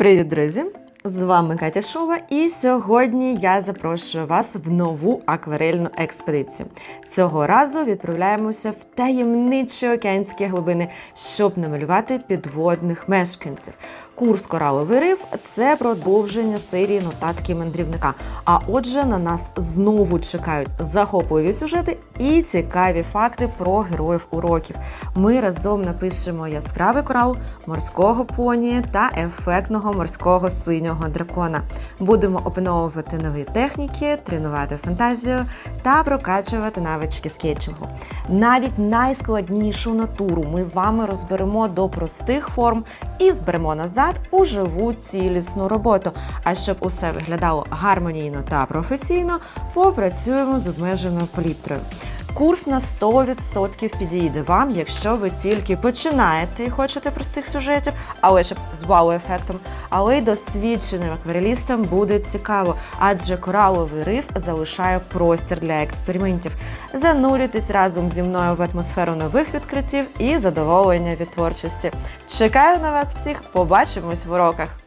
Привіт, друзі! З вами Катя Шова, і сьогодні я запрошую вас в нову акварельну експедицію. Цього разу відправляємося в таємничі океанські глибини, щоб намалювати підводних мешканців. Курс Кораловий риф це продовження серії нотатки мандрівника. А отже, на нас знову чекають захопливі сюжети і цікаві факти про героїв уроків. Ми разом напишемо яскравий корал, морського поні та ефектного морського синього дракона. Будемо опановувати нові техніки, тренувати фантазію та прокачувати навички скетчингу. Навіть найскладнішу натуру ми з вами розберемо до простих форм і зберемо назад у живу цілісну роботу. А щоб усе виглядало гармонійно та професійно, попрацюємо з обмеженою палітрою. Курс на 100% підійде вам, якщо ви тільки починаєте і хочете простих сюжетів, але щоб з вау-ефектом, але й досвідченим акварелістам буде цікаво, адже кораловий риф залишає простір для експериментів. Занурюйтесь разом зі мною в атмосферу нових відкриттів і задоволення від творчості. Чекаю на вас всіх, побачимось в уроках!